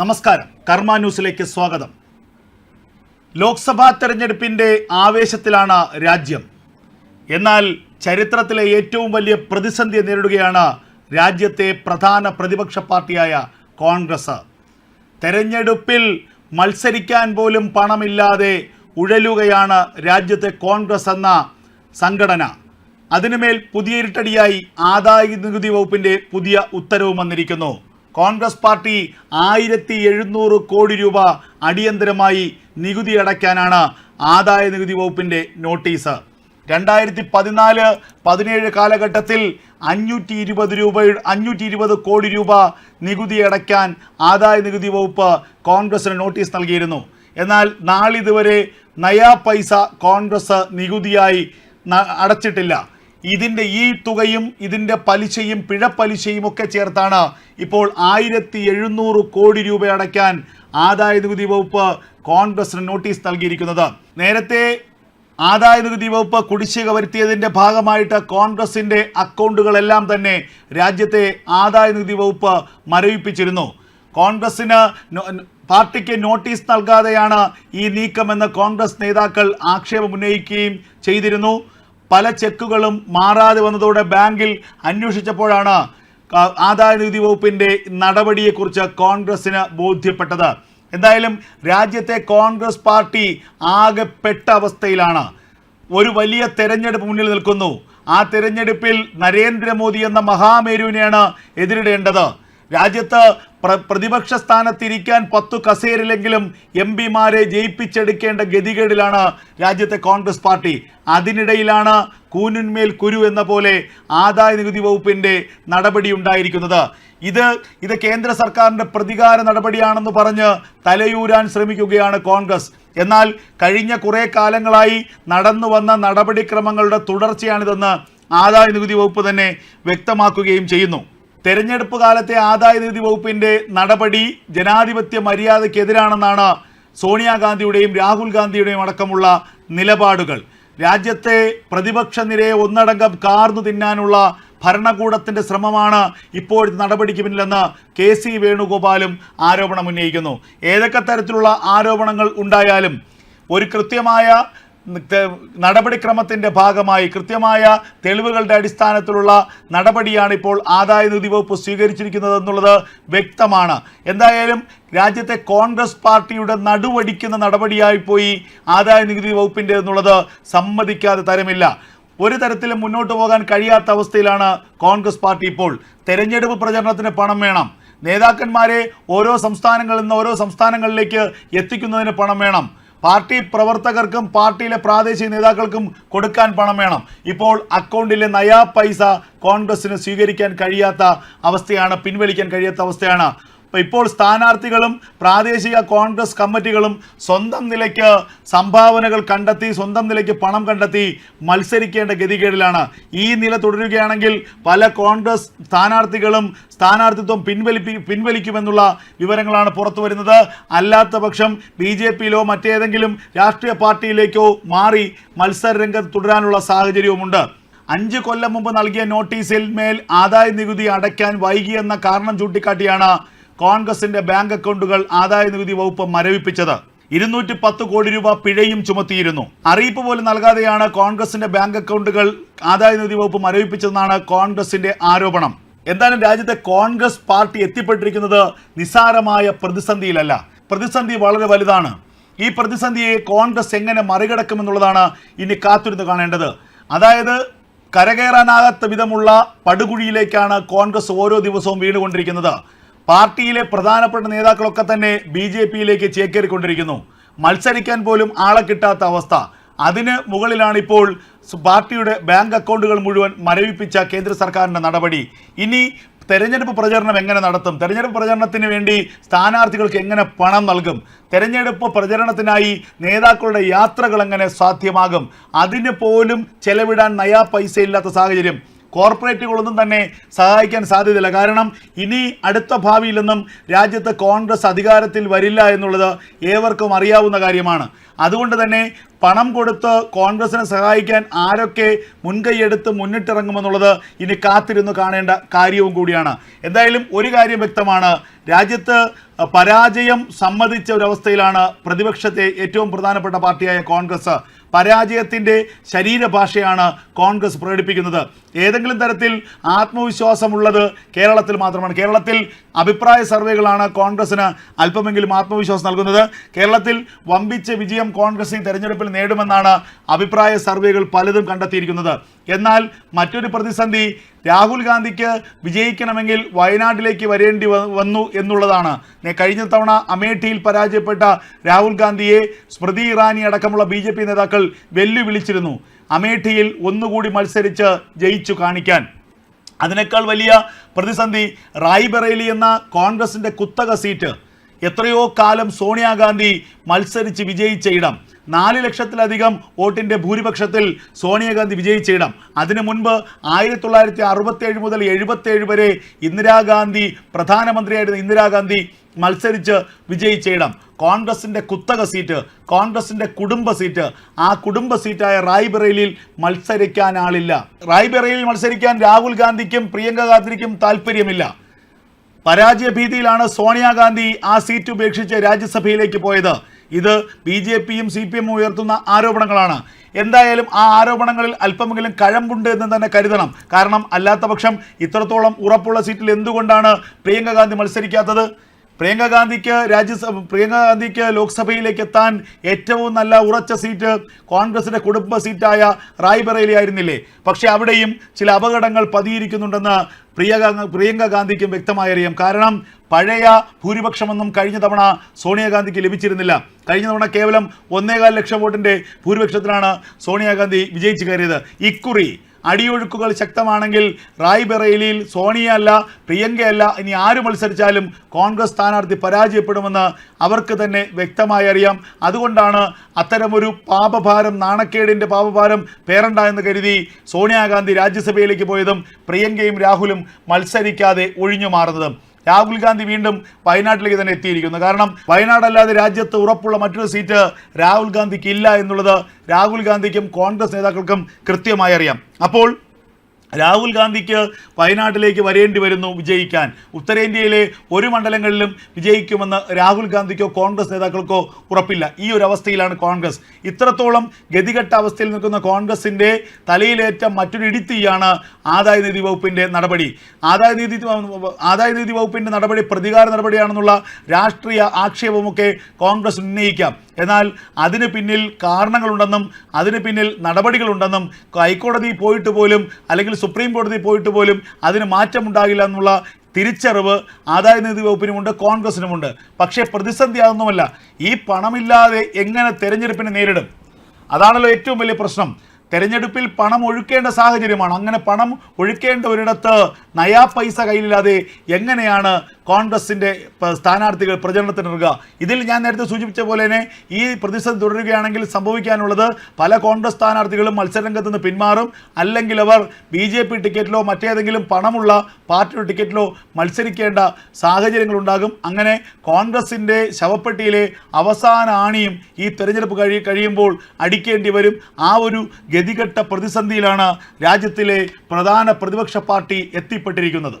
നമസ്കാരം. കർമ്മ ന്യൂസിലേക്ക് സ്വാഗതം. ലോക്സഭാ തെരഞ്ഞെടുപ്പിന്റെ ആവേശത്തിലാണ് രാജ്യം. എന്നാൽ ചരിത്രത്തിലെ ഏറ്റവും വലിയ പ്രതിസന്ധി നേരിടുകയാണ് രാജ്യത്തെ പ്രധാന പ്രതിപക്ഷ പാർട്ടിയായ കോൺഗ്രസ്. തെരഞ്ഞെടുപ്പിൽ മത്സരിക്കാൻ പോലും പണമില്ലാതെ ഉഴലുകയാണ് രാജ്യത്തെ കോൺഗ്രസ് എന്ന സംഘടന. അതിനുമേൽ പുതിയ ഇരുട്ടടിയായി ആദായ നികുതി വകുപ്പിന്റെ പുതിയ ഉത്തരവ് വന്നിരിക്കുന്നു. കോൺഗ്രസ് പാർട്ടി ആയിരത്തി എഴുന്നൂറ് കോടി രൂപ അടിയന്തരമായി നികുതി അടയ്ക്കാനാണ് ആദായ നികുതി വകുപ്പിന്റെ നോട്ടീസ്. രണ്ടായിരത്തി പതിനാല് പതിനേഴ് കാലഘട്ടത്തിൽ അഞ്ഞൂറ്റി ഇരുപത് രൂപ അഞ്ഞൂറ്റി ഇരുപത് കോടി രൂപ നികുതി അടയ്ക്കാൻ ആദായ നികുതി വകുപ്പ് കോൺഗ്രസിന് നോട്ടീസ് നൽകിയിരുന്നു. എന്നാൽ നാളിതുവരെ നയാ പൈസ കോൺഗ്രസ് നികുതിയായി അടച്ചിട്ടില്ല. ഇതിന്റെ ഈ തുകയും ഇതിന്റെ പലിശയും പിഴപ്പലിശയും ഒക്കെ ചേർത്താണ് ഇപ്പോൾ ആയിരത്തി എഴുന്നൂറ് കോടി രൂപ അടയ്ക്കാൻ ആദായ നികുതി വകുപ്പ് കോൺഗ്രസിന് നോട്ടീസ് നൽകിയിരിക്കുന്നത്. നേരത്തെ ആദായ നികുതി വകുപ്പ് കുടിശ്ശിക വരുത്തിയതിന്റെ ഭാഗമായിട്ട് കോൺഗ്രസിന്റെ അക്കൗണ്ടുകളെല്ലാം തന്നെ രാജ്യത്തെ ആദായ നികുതി വകുപ്പ് മരവിപ്പിച്ചിരുന്നു. കോൺഗ്രസിന് പാർട്ടിക്ക് നോട്ടീസ് നൽകാതെയാണ് ഈ നീക്കമെന്ന് കോൺഗ്രസ് നേതാക്കൾ ആക്ഷേപമുന്നയിക്കുകയും ചെയ്തിരുന്നു. പല ചെക്കുകളും മാറാതെ വന്നതോടെ ബാങ്കിൽ അന്വേഷിച്ചപ്പോഴാണ് ആദായ നികുതി വകുപ്പിന്റെ നടപടിയെക്കുറിച്ച് കോൺഗ്രസിന് ബോധ്യപ്പെട്ടത്. എന്തായാലും രാജ്യത്തെ കോൺഗ്രസ് പാർട്ടി ആകെ പെട്ട അവസ്ഥയിലാണ്. ഒരു വലിയ തെരഞ്ഞെടുപ്പ് മുന്നിൽ നിൽക്കുന്നു. ആ തെരഞ്ഞെടുപ്പിൽ നരേന്ദ്രമോദി എന്ന മഹാമേരുവിനെയാണ് എതിരിടേണ്ടത്. രാജ്യത്ത് പ്രതിപക്ഷ സ്ഥാനത്തിരിക്കാൻ പത്തു കസേരിലെങ്കിലും എം പിമാരെ ജയിപ്പിച്ചെടുക്കേണ്ട ഗതികേടിലാണ് രാജ്യത്തെ കോൺഗ്രസ് പാർട്ടി. അതിനിടയിലാണ് കൂനിന്മേൽ കുരു എന്ന പോലെ ആദായ നികുതി വകുപ്പിന്റെ നടപടി ഉണ്ടായിരിക്കുന്നത്. ഇത് ഇത് കേന്ദ്ര സർക്കാരിന്റെ പ്രതികാര നടപടിയാണെന്ന് പറഞ്ഞ് തലയൂരാൻ ശ്രമിക്കുകയാണ് കോൺഗ്രസ്. എന്നാൽ കഴിഞ്ഞ കുറേ കാലങ്ങളായി നടന്നു വന്ന നടപടിക്രമങ്ങളുടെ തുടർച്ചയാണിതെന്ന് ആദായ നികുതി വകുപ്പ് തന്നെ വ്യക്തമാക്കുകയും ചെയ്യുന്നു. തെരഞ്ഞെടുപ്പ് കാലത്തെ ആദായ നികുതി വകുപ്പിന്റെ നടപടി ജനാധിപത്യ മര്യാദയ്ക്കെതിരാണെന്നാണ് സോണിയാഗാന്ധിയുടെയും രാഹുൽ ഗാന്ധിയുടെയും അടക്കമുള്ള നിലപാടുകൾ. രാജ്യത്തെ പ്രതിപക്ഷ നിരയെ ഒന്നടങ്കം കാർന്നു തിന്നാനുള്ള ഭരണകൂടത്തിന്റെ ശ്രമമാണ് ഇപ്പോഴത്തെ നടപടിക്ക് പിന്നിലെന്ന് കെ സി വേണുഗോപാലും ആരോപണം ഉന്നയിക്കുന്നു ഏതൊക്കെ തരത്തിലുള്ള ആരോപണങ്ങൾ ഉണ്ടായാലും ഒരു കൃത്യമായ നടപടിക്രമത്തിന്റെ ഭാഗമായി കൃത്യമായ തെളിവുകളുടെ അടിസ്ഥാനത്തിലുള്ള നടപടിയാണ് ഇപ്പോൾ ആദായ നികുതി വകുപ്പ് സ്വീകരിച്ചിരിക്കുന്നത് എന്നുള്ളത് വ്യക്തമാണ്. എന്തായാലും രാജ്യത്തെ കോൺഗ്രസ് പാർട്ടിയുടെ നടുവടിക്കുന്ന നടപടിയായി പോയി ആദായ നികുതി വകുപ്പിന്റെ എന്നുള്ളത് സമ്മതിക്കാതെ തരമില്ല. ഒരു തരത്തിലും മുന്നോട്ട് പോകാൻ കഴിയാത്ത അവസ്ഥയിലാണ് കോൺഗ്രസ് പാർട്ടി ഇപ്പോൾ. തെരഞ്ഞെടുപ്പ് പ്രചരണത്തിന് പണം വേണം. നേതാക്കന്മാരെ ഓരോ സംസ്ഥാനങ്ങളിൽ നിന്ന് ഓരോ സംസ്ഥാനങ്ങളിലേക്ക് എത്തിക്കുന്നതിന് പണം വേണം. പാർട്ടി പ്രവർത്തകർക്കും പാർട്ടിയിലെ പ്രാദേശിക നേതാക്കൾക്കും കൊടുക്കാൻ പണം വേണം. ഇപ്പോൾ അക്കൗണ്ടിലെ നയാ പൈസ കോൺഗ്രസിന് സ്വീകരിക്കാൻ കഴിയാത്ത അവസ്ഥയാണ് പിൻവലിക്കാൻ കഴിയാത്ത അവസ്ഥയാണ് ഇപ്പോൾ സ്ഥാനാർത്ഥികളും പ്രാദേശിക കോൺഗ്രസ് കമ്മിറ്റികളും സ്വന്തം നിലയ്ക്ക് സംഭാവനകൾ കണ്ടെത്തി സ്വന്തം നിലയ്ക്ക് പണം കണ്ടെത്തി മത്സരിക്കേണ്ട ഗതികേടിലാണ്. ഈ നില തുടരുകയാണെങ്കിൽ പല കോൺഗ്രസ് സ്ഥാനാർത്ഥികളും സ്ഥാനാർത്ഥിത്വം പിൻവലിപ്പി പിൻവലിക്കുമെന്നുള്ള വിവരങ്ങളാണ് പുറത്തു വരുന്നത്. അല്ലാത്ത പക്ഷം ബി ജെ പിയിലോ മറ്റേതെങ്കിലും രാഷ്ട്രീയ പാർട്ടിയിലേക്കോ മാറി മത്സര രംഗത്ത് തുടരാനുള്ള സാഹചര്യവുമുണ്ട്. അഞ്ച് കൊല്ലം മുമ്പ് നൽകിയ നോട്ടീസിൽ മേൽ ആദായ നികുതി അടയ്ക്കാൻ വൈകിയെന്ന കാരണം ചൂണ്ടിക്കാട്ടിയാണ് കോൺഗ്രസിന്റെ ബാങ്ക് അക്കൗണ്ടുകൾ ആദായ നികുതി വകുപ്പ് മരവിപ്പിച്ചത്. ഇരുന്നൂറ്റി പത്ത് കോടി രൂപ പിഴയും ചുമത്തിയിരുന്നു. അറിയിപ്പ് പോലും നൽകാതെയാണ് കോൺഗ്രസിന്റെ ബാങ്ക് അക്കൗണ്ടുകൾ ആദായ നികുതി വകുപ്പ് മരവിപ്പിച്ചതെന്നാണ് കോൺഗ്രസിന്റെ ആരോപണം. എന്തായാലും രാജ്യത്തെ കോൺഗ്രസ് പാർട്ടി എത്തിപ്പെട്ടിരിക്കുന്നത് നിസാരമായ പ്രതിസന്ധിയിലല്ല. പ്രതിസന്ധി വളരെ വലുതാണ്. ഈ പ്രതിസന്ധിയെ കോൺഗ്രസ് എങ്ങനെ മറികടക്കുമെന്നുള്ളതാണ് ഇനി കാത്തിരുന്ന് കാണേണ്ടത്. അതായത് കരകയറാനാകാത്ത വിധമുള്ള പടുകുഴിയിലേക്കാണ് കോൺഗ്രസ് ഓരോ ദിവസവും വീണുകൊണ്ടിരിക്കുന്നത്. പാർട്ടിയിലെ പ്രധാനപ്പെട്ട നേതാക്കളൊക്കെ തന്നെ ബി ജെ പിയിലേക്ക് ചേക്കേറിക്കൊണ്ടിരിക്കുന്നു. മത്സരിക്കാൻ പോലും ആളെ കിട്ടാത്ത അവസ്ഥ. അതിന് മുകളിലാണിപ്പോൾ പാർട്ടിയുടെ ബാങ്ക് അക്കൗണ്ടുകൾ മുഴുവൻ മരവിപ്പിച്ച കേന്ദ്ര സർക്കാരിന്റെ നടപടി. ഇനി തെരഞ്ഞെടുപ്പ് പ്രചരണം എങ്ങനെ നടത്തും? തെരഞ്ഞെടുപ്പ് പ്രചരണത്തിന് വേണ്ടി സ്ഥാനാർത്ഥികൾക്ക് എങ്ങനെ പണം നൽകും? തെരഞ്ഞെടുപ്പ് പ്രചരണത്തിനായി നേതാക്കളുടെ യാത്രകൾ എങ്ങനെ സാധ്യമാകും? അതിന് പോലും ചെലവിടാൻ നയാ പൈസ ഇല്ലാത്ത സാഹചര്യം. കോർപ്പറേറ്റുകളൊന്നും തന്നെ സഹായിക്കാൻ സാധ്യതയില്ല. കാരണം ഇനി അടുത്ത ഭാവിയിലൊന്നും രാജ്യത്ത് കോൺഗ്രസ് അധികാരത്തിൽ വരില്ല എന്നുള്ളത് ഏവർക്കും അറിയാവുന്ന കാര്യമാണ്. അതുകൊണ്ട് തന്നെ പണം കൊടുത്ത് കോൺഗ്രസിനെ സഹായിക്കാൻ ആരൊക്കെ മുൻകൈയെടുത്ത് മുന്നിട്ടിറങ്ങുമെന്നുള്ളത് ഇനി കാത്തിരുന്ന് കാണേണ്ട കാര്യവും കൂടിയാണ്. എന്തായാലും ഒരു കാര്യം വ്യക്തമാണ്. രാജ്യത്ത് പരാജയം സമ്മതിച്ച ഒരവസ്ഥയിലാണ് പ്രതിപക്ഷത്തെ ഏറ്റവും പ്രധാനപ്പെട്ട പാർട്ടിയായ കോൺഗ്രസ്. പരാജയത്തിന്റെ ശരീരഭാഷയാണ് കോൺഗ്രസ് പ്രകടിപ്പിക്കുന്നത്. ഏതെങ്കിലും തരത്തിൽ ആത്മവിശ്വാസമുള്ളത് കേരളത്തിൽ മാത്രമാണ്. കേരളത്തിൽ അഭിപ്രായ സർവേകളാണ് കോൺഗ്രസിന് അല്പമെങ്കിലും ആത്മവിശ്വാസം നൽകുന്നത്. കേരളത്തിൽ വമ്പിച്ച വിജയം കോൺഗ്രസ് ഈ തെരഞ്ഞെടുപ്പിൽ നേടുമെന്നാണ് അഭിപ്രായ സർവേകൾ പലതും കണ്ടെത്തിയിരിക്കുന്നത്. എന്നാൽ മറ്റൊരു പ്രതിസന്ധി രാഹുൽ ഗാന്ധിക്ക് വിജയിക്കണമെങ്കിൽ വയനാട്ടിലേക്ക് വരേണ്ടി വന്നു എന്നുള്ളതാണ്. കഴിഞ്ഞ തവണ അമേഠിയിൽ പരാജയപ്പെട്ട രാഹുൽ ഗാന്ധിയെ സ്മൃതി ഇറാനി അടക്കമുള്ള ബി ജെ പി നേതാക്കൾ വെല്ലുവിളിച്ചിരുന്നു. അമേഠിയിൽ ഒന്നുകൂടി മത്സരിച്ച് ജയിച്ചു കാണിക്കാൻ. അതിനേക്കാൾ വലിയ പ്രതിസന്ധി റായ്ബറേലി എന്ന കോൺഗ്രസിന്റെ കുത്തക സീറ്റ്. എത്രയോ കാലം സോണിയാഗാന്ധി മത്സരിച്ച് വിജയിച്ച ഇടം. നാല് ലക്ഷത്തിലധികം വോട്ടിന്റെ ഭൂരിപക്ഷത്തിൽ സോണിയാഗാന്ധി വിജയിച്ച ഇടം. അതിനു മുൻപ് ആയിരത്തി തൊള്ളായിരത്തി അറുപത്തേഴ് മുതൽ എഴുപത്തേഴ് വരെ ഇന്ദിരാഗാന്ധി പ്രധാനമന്ത്രിയായിരുന്ന ഇന്ദിരാഗാന്ധി മത്സരിച്ച് വിജയിച്ച ഇടം. കോൺഗ്രസിന്റെ കുത്തക സീറ്റ് കോൺഗ്രസിന്റെ കുടുംബ സീറ്റ്. ആ കുടുംബ സീറ്റായ റായ്ബറേലിയിൽ മത്സരിക്കാൻ ആളില്ല. റായ്ബറേലിയിൽ മത്സരിക്കാൻ രാഹുൽ ഗാന്ധിക്കും പ്രിയങ്ക ഗാന്ധിക്കും താല്പര്യമില്ല പരാജയ ഭീതിയിലാണ് സോണിയാഗാന്ധി ആ സീറ്റ് ഉപേക്ഷിച്ച് രാജ്യസഭയിലേക്ക് പോയത്. ഇത് ബി ജെ പിയും സി പി എമ്മും ഉയർത്തുന്ന ആരോപണങ്ങളാണ്. എന്തായാലും ആ ആരോപണങ്ങളിൽ അല്പമെങ്കിലും കഴമ്പുണ്ട് എന്ന് തന്നെ കരുതണം. കാരണം അല്ലാത്ത പക്ഷം ഇത്രത്തോളം ഉറപ്പുള്ള സീറ്റിൽ എന്തുകൊണ്ടാണ് പ്രിയങ്ക ഗാന്ധി മത്സരിക്കാത്തത്? പ്രിയങ്ക ഗാന്ധിക്ക് രാജ്യസഭ പ്രിയങ്ക ഗാന്ധിക്ക് ലോക്സഭയിലേക്ക് എത്താൻ ഏറ്റവും നല്ല ഉറച്ച സീറ്റ് കോൺഗ്രസിന്റെ കുടുംബ സീറ്റായ റായ്ബറേലി ആയിരുന്നില്ലേ? പക്ഷേ അവിടെയും ചില അപകടങ്ങൾ പതിയിരിക്കുന്നുണ്ടെന്ന് പ്രിയങ്ക പ്രിയങ്ക ഗാന്ധിക്കും വ്യക്തമായി അറിയാം കാരണം പഴയ ഭൂരിപക്ഷമൊന്നും കഴിഞ്ഞ തവണ സോണിയാഗാന്ധിക്ക് ലഭിച്ചിരുന്നില്ല. കഴിഞ്ഞ തവണ കേവലം ഒന്നേകാൽ ലക്ഷം വോട്ടിന്റെ ഭൂരിപക്ഷത്തിലാണ് സോണിയാഗാന്ധി വിജയിച്ചു കയറിയത്. ഇക്കുറി അടിയൊഴുക്കുകൾ ശക്തമാണെങ്കിൽ റായ്ബറേലിയിൽ സോണിയല്ല പ്രിയങ്കയല്ല ഇനി ആര് മത്സരിച്ചാലും കോൺഗ്രസ് സ്ഥാനാർത്ഥി പരാജയപ്പെടുമെന്ന് അവർക്ക് തന്നെ വ്യക്തമായി അറിയാം. അതുകൊണ്ടാണ് അത്തരമൊരു പാപഭാരം നാണക്കേടിന്റെ പാപഭാരം പേരണ്ട എന്ന് കരുതി സോണിയാഗാന്ധി രാജ്യസഭയിലേക്ക് പോയതും പ്രിയങ്കയും രാഹുലും മത്സരിക്കാതെ ഒഴിഞ്ഞു മാറുന്നതും. രാഹുൽ ഗാന്ധി വീണ്ടും വയനാട്ടിലേക്ക് തന്നെ എത്തിയിരിക്കുന്നു. കാരണം വയനാടല്ലാതെ രാജ്യത്ത് ഉറപ്പുള്ള മറ്റൊരു സീറ്റ് രാഹുൽ ഗാന്ധിക്ക് ഇല്ല എന്നുള്ളത് രാഹുൽ ഗാന്ധിക്കും കോൺഗ്രസ് നേതാക്കൾക്കും കൃത്യമായി അറിയാം. അപ്പോൾ രാഹുൽ ഗാന്ധിക്ക് വയനാട്ടിലേക്ക് വരേണ്ടി വരുന്നു വിജയിക്കാൻ. ഉത്തരേന്ത്യയിലെ ഒരു മണ്ഡലങ്ങളിലും വിജയിക്കുമെന്ന് രാഹുൽ ഗാന്ധിക്കോ കോൺഗ്രസ് നേതാക്കൾക്കോ ഉറപ്പില്ല. ഈ ഒരു അവസ്ഥയിലാണ് കോൺഗ്രസ്. ഇത്രത്തോളം ഗതികെട്ട അവസ്ഥയിൽ നിൽക്കുന്ന കോൺഗ്രസിന്റെ തലയിലേറ്റ മറ്റൊരു ഇടിത്തിയാണ് ആദായനീതി വകുപ്പിന്റെ നടപടി. ആദായനീതി ആദായനീതി വകുപ്പിന്റെ നടപടി പ്രതികാര നടപടിയാണെന്നുള്ള രാഷ്ട്രീയ ആക്ഷേപമൊക്കെ കോൺഗ്രസ് ഉന്നയിക്കാം. എന്നാൽ അതിന് പിന്നിൽ കാരണങ്ങളുണ്ടെന്നും അതിന് പിന്നിൽ നടപടികളുണ്ടെന്നും ഹൈക്കോടതി പോയിട്ട് പോലും അല്ലെങ്കിൽ സുപ്രീം കോടതി പോയിട്ട് പോലും അതിന് മാറ്റമുണ്ടാകില്ല എന്നുള്ള തിരിച്ചറിവ് ആദായ നികുതി വകുപ്പിനുമുണ്ട് കോൺഗ്രസിനുമുണ്ട്. പക്ഷേ പ്രതിസന്ധി അതൊന്നുമല്ല. ഈ പണമില്ലാതെ എങ്ങനെ തെരഞ്ഞെടുപ്പിനെ നേരിടും? അതാണല്ലോ ഏറ്റവും വലിയ പ്രശ്നം. തെരഞ്ഞെടുപ്പിൽ പണം ഒഴുക്കേണ്ട സാഹചര്യമാണ്. അങ്ങനെ പണം ഒഴുക്കേണ്ട ഒരിടത്ത് നയാ പൈസ കയ്യിലില്ലാതെ എങ്ങനെയാണ് കോൺഗ്രസിന്റെ സ്ഥാനാർത്ഥികൾ പ്രചരണത്തിനിറങ്ങുക ഇതിൽ ഞാൻ നേരത്തെ സൂചിപ്പിച്ച പോലെ തന്നെ ഈ പ്രതിസന്ധി തുടരുകയാണെങ്കിൽ സംഭവിക്കാനുള്ളത് പല കോൺഗ്രസ് സ്ഥാനാർത്ഥികളും മത്സരരംഗത്ത് നിന്ന് പിന്മാറും. അല്ലെങ്കിൽ അവർ ബി ജെ പി ടിക്കറ്റിലോ മറ്റേതെങ്കിലും പണമുള്ള പാർട്ടിയുടെ ടിക്കറ്റിലോ മത്സരിക്കേണ്ട സാഹചര്യങ്ങളുണ്ടാകും. അങ്ങനെ കോൺഗ്രസിന്റെ ശവപ്പെട്ടിയിലെ അവസാന ആണിയും ഈ തെരഞ്ഞെടുപ്പ് കഴി കഴിയുമ്പോൾ അടിക്കേണ്ടി വരും. ആ ഒരു ഗതികെട്ട പ്രതിസന്ധിയിലാണ് രാജ്യത്തിലെ പ്രധാന പ്രതിപക്ഷ പാർട്ടി എത്തിപ്പെട്ടിരിക്കുന്നത്.